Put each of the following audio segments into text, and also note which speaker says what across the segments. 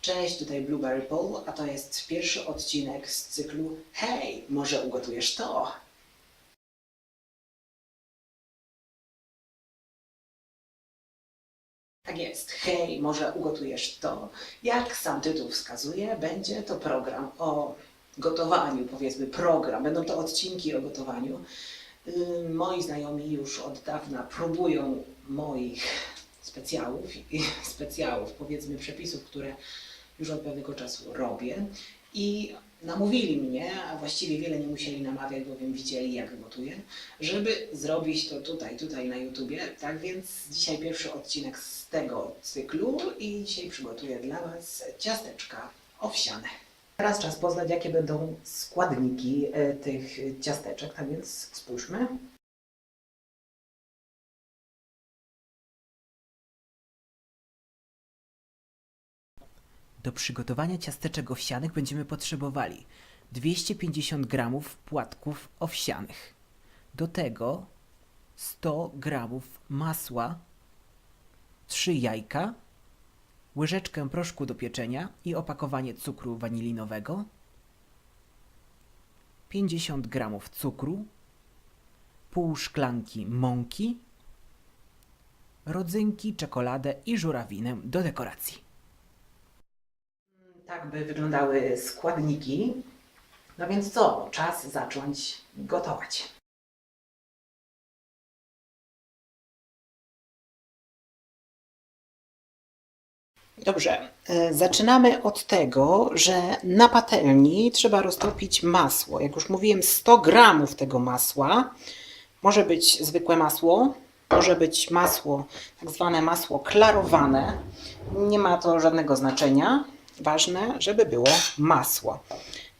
Speaker 1: Cześć, tutaj Blueberry Paul, a to jest pierwszy odcinek z cyklu Hej, może ugotujesz to? Tak jest, hej, może ugotujesz to? Jak sam tytuł wskazuje, będzie to program o gotowaniu, powiedzmy program, będą to odcinki o gotowaniu. Yy, Moi znajomi już od dawna próbują moich specjałów, specjałów, powiedzmy przepisów, które już od pewnego czasu robię i namówili mnie, a właściwie wiele nie musieli namawiać, bowiem widzieli jak gotuję, żeby zrobić to tutaj, tutaj na YouTubie. Tak więc dzisiaj pierwszy odcinek z tego cyklu i dzisiaj przygotuję dla Was ciasteczka owsiane. Teraz czas poznać, jakie będą składniki e, tych ciasteczek, tak więc spójrzmy.
Speaker 2: Do przygotowania ciasteczek owsianych będziemy potrzebowali 250 g płatków owsianych. Do tego 100 g masła, 3 jajka, łyżeczkę proszku do pieczenia i opakowanie cukru wanilinowego, 50 g cukru, pół szklanki mąki, rodzynki, czekoladę i żurawinę do dekoracji.
Speaker 1: Tak by wyglądały składniki. No więc co? Czas zacząć gotować. Dobrze, e, zaczynamy od tego, że na patelni trzeba roztopić masło. Jak już mówiłem, 100 gramów tego masła. Może być zwykłe masło, może być masło, tak zwane masło klarowane. Nie ma to żadnego znaczenia. Ważne, żeby było masło.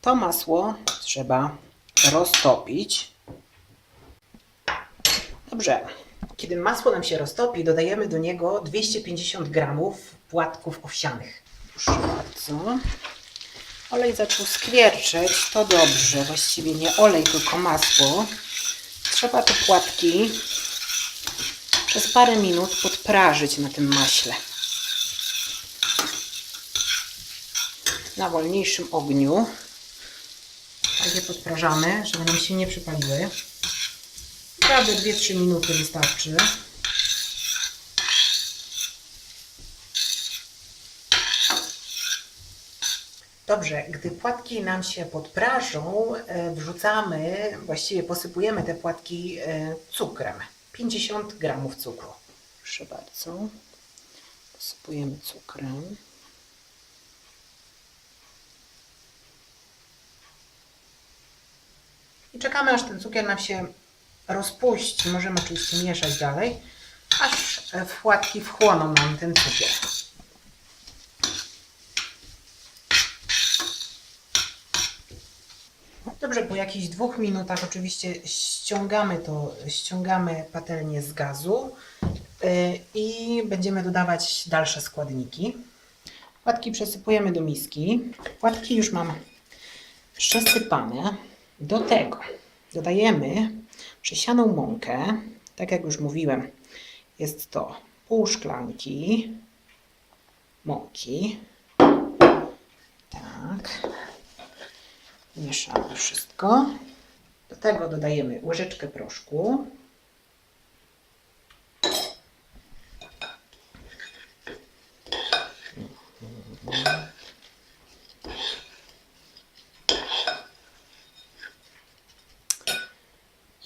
Speaker 1: To masło trzeba roztopić. Dobrze. Kiedy masło nam się roztopi, dodajemy do niego 250 gramów płatków owsianych. Proszę bardzo. Olej zaczął skwierczeć, to dobrze. Właściwie nie olej, tylko masło. Trzeba te płatki przez parę minut podprażyć na tym maśle. Na wolniejszym ogniu. Tak je podprażamy, żeby nam się nie przypaliły. Prawie 2-3 minuty wystarczy. Dobrze, gdy płatki nam się podprażą, e, wrzucamy, właściwie posypujemy te płatki e, cukrem. 50 gramów cukru. Proszę bardzo. Posypujemy cukrem. I czekamy, aż ten cukier nam się rozpuści. Możemy oczywiście mieszać dalej, aż e, w płatki wchłoną nam ten cukier. Dobrze, po jakichś dwóch minutach oczywiście ściągamy to, ściągamy patelnię z gazu yy, i będziemy dodawać dalsze składniki. Płatki przesypujemy do miski. Płatki już mam przesypane. Do tego dodajemy przesianą mąkę. Tak jak już mówiłem, jest to pół szklanki mąki. Tak. Mieszamy wszystko. Do tego dodajemy łyżeczkę proszku.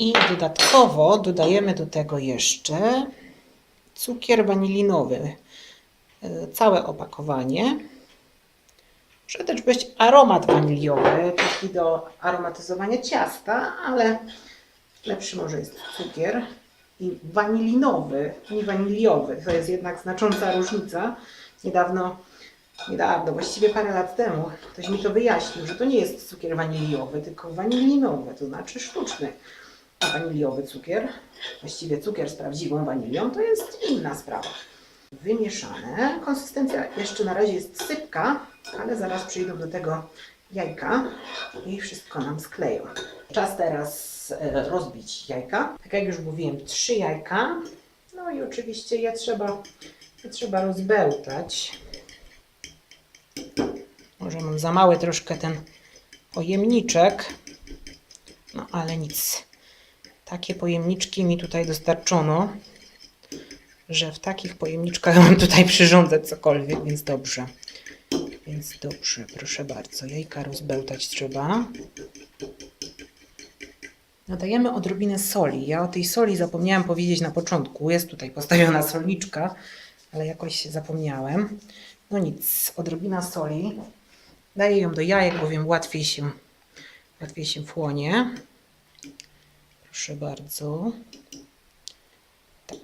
Speaker 1: I dodatkowo dodajemy do tego jeszcze cukier wanilinowy. E, Całe opakowanie. Może też być aromat waniliowy, taki do aromatyzowania ciasta, ale lepszy może jest cukier i wanilinowy, nie waniliowy. To jest jednak znacząca różnica. Niedawno, niedawno, właściwie parę lat temu, ktoś mi to wyjaśnił, że to nie jest cukier waniliowy, tylko wanilinowy, to znaczy sztuczny. A waniliowy cukier, właściwie cukier z prawdziwą wanilią, to jest inna sprawa wymieszane. Konsystencja jeszcze na razie jest sypka, ale zaraz przyjdą do tego jajka i wszystko nam skleją. Czas teraz e, rozbić jajka. Tak jak już mówiłem, trzy jajka. No i oczywiście je trzeba, je trzeba rozbełtać. Może mam za mały troszkę ten pojemniczek. No ale nic. Takie pojemniczki mi tutaj dostarczono, że w takich pojemniczkach mam tutaj przyrządzać cokolwiek, więc dobrze. Więc dobrze, proszę bardzo. Jajka rozbełtać trzeba. Dodajemy odrobinę soli. Ja o tej soli zapomniałam powiedzieć na początku. Jest tutaj postawiona solniczka, ale jakoś zapomniałem. No nic, odrobina soli. Daję ją do jajek, bowiem łatwiej się, łatwiej się wchłonie. Proszę bardzo. Tak.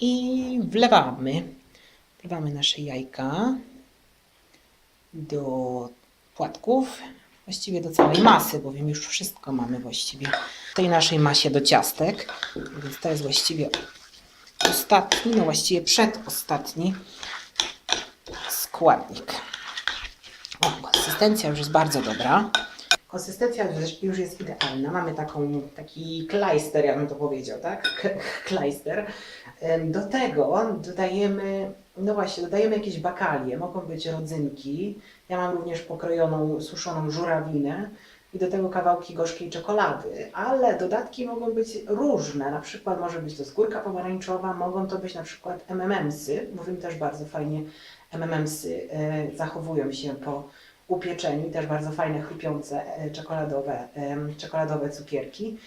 Speaker 1: I wlewamy. Wlewamy nasze jajka do płatków. Właściwie do całej masy, bowiem już wszystko mamy właściwie w tej naszej masie do ciastek. Więc to jest właściwie ostatni, no właściwie przedostatni składnik. O, konsystencja już jest bardzo dobra. Konsystencja już- jest idealna. Mamy taką, taki klejster, ja bym to powiedział, tak? Klejster. Do tego dodajemy, no właśnie, dodajemy jakieś bakalie. Mogą być rodzynki. Ja mam również pokrojoną, suszoną żurawinę i do tego kawałki gorzkiej czekolady. Ale dodatki mogą być różne. Na przykład może być to skórka pomarańczowa, mogą to być na przykład MMMsy. Bowiem też bardzo fajnie MMMsy e, zachowują się po upieczeniu. Też bardzo fajne, chrupiące, e, czekoladowe, czekoladowe cukierki.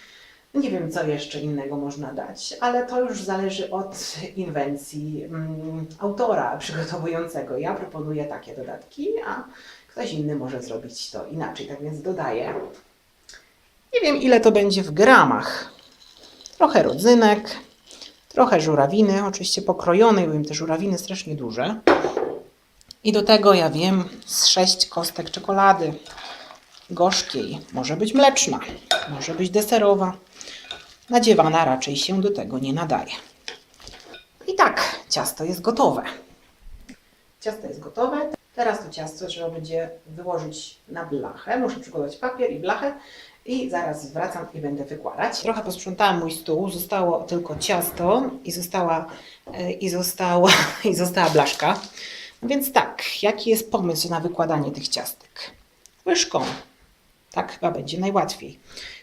Speaker 1: Nie wiem, co jeszcze innego można dać, ale to już zależy od inwencji mm, autora przygotowującego. Ja proponuję takie dodatki, a ktoś inny może zrobić to inaczej. Tak więc dodaję. Nie wiem, ile to będzie w gramach. Trochę rodzynek, trochę żurawiny, oczywiście pokrojonej, bowiem te żurawiny strasznie duże. I do tego ja wiem z sześć kostek czekolady gorzkiej. Może być mleczna, może być deserowa. Nadziewana raczej się do tego nie nadaje. I tak, ciasto jest gotowe. Ciasto jest gotowe. Teraz to ciasto trzeba będzie wyłożyć na blachę. Muszę przygotować papier i blachę i zaraz wracam i będę wykładać. Trochę posprzątałam mój stół, zostało tylko ciasto i została, e, i została, i została blaszka. Więc tak, jaki jest pomysł na wykładanie tych ciastek? Łyżką. Tak chyba będzie najłatwiej.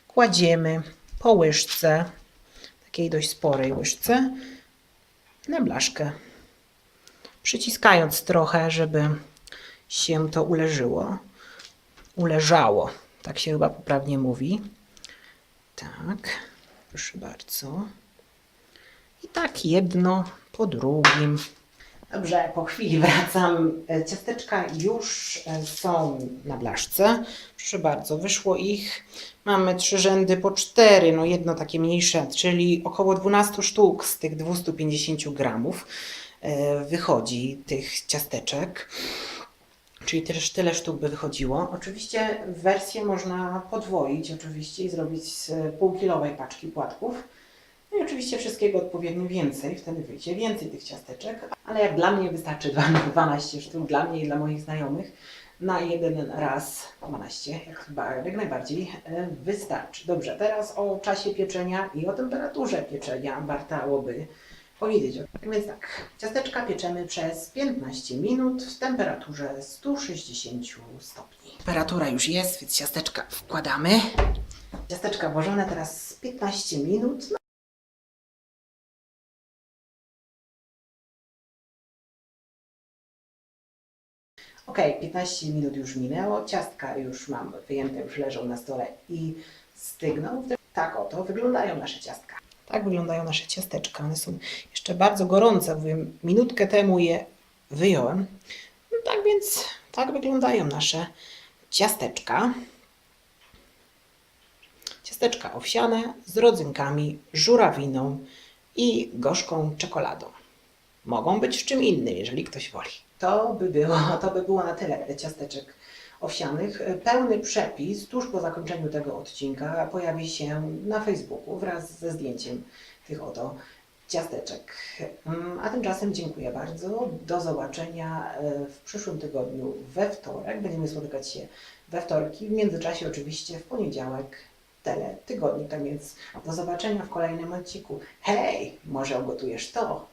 Speaker 1: Kładziemy po łyżce, takiej dość sporej łyżce, na blaszkę. Przyciskając trochę, żeby się to uleżyło. Uleżało. Tak się chyba poprawnie mówi. Tak, proszę bardzo. I tak jedno po drugim. Dobrze, po chwili wracam. E, Ciasteczka już e, są na blaszce. Proszę bardzo, wyszło ich. Mamy trzy rzędy po cztery, no jedno takie mniejsze, czyli około 12 sztuk z tych 250 gramów e, wychodzi tych ciasteczek. Czyli też tyle sztuk by wychodziło. Oczywiście wersję można podwoić oczywiście i zrobić z półkilowej paczki płatków. No i oczywiście wszystkiego odpowiednio więcej, wtedy wyjdzie więcej tych ciasteczek, ale jak dla mnie wystarczy 12 sztuk, dla mnie i dla moich znajomych, na jeden raz 12, jak, chyba, jak najbardziej e, wystarczy. Dobrze, teraz o czasie pieczenia i o temperaturze pieczenia wartałoby powiedzieć. Tak więc tak, ciasteczka pieczemy przez 15 minut w temperaturze 160 stopni. Temperatura już jest, więc ciasteczka wkładamy. Ciasteczka włożone teraz 15 minut. Ok, 15 minut już minęło, ciastka już mam wyjęte, już leżą na stole i stygną. Tak oto wyglądają nasze ciastka. Tak wyglądają nasze ciasteczka. One są jeszcze bardzo gorące, bowiem minutkę temu je wyjąłem. No tak więc tak wyglądają nasze ciasteczka. Ciasteczka owsiane z rodzynkami, żurawiną i gorzką czekoladą. Mogą być w czym innym, jeżeli ktoś woli. To by było, to by było na tyle ciasteczek owsianych. Pełny przepis tuż po zakończeniu tego odcinka pojawi się na Facebooku wraz ze zdjęciem tych oto ciasteczek. Mm, A tymczasem dziękuję bardzo. Do zobaczenia e, w przyszłym tygodniu we wtorek. Będziemy spotykać się we wtorki. W międzyczasie oczywiście w poniedziałek tele tygodnik. Tak więc do zobaczenia w kolejnym odcinku. Hej, może ugotujesz to?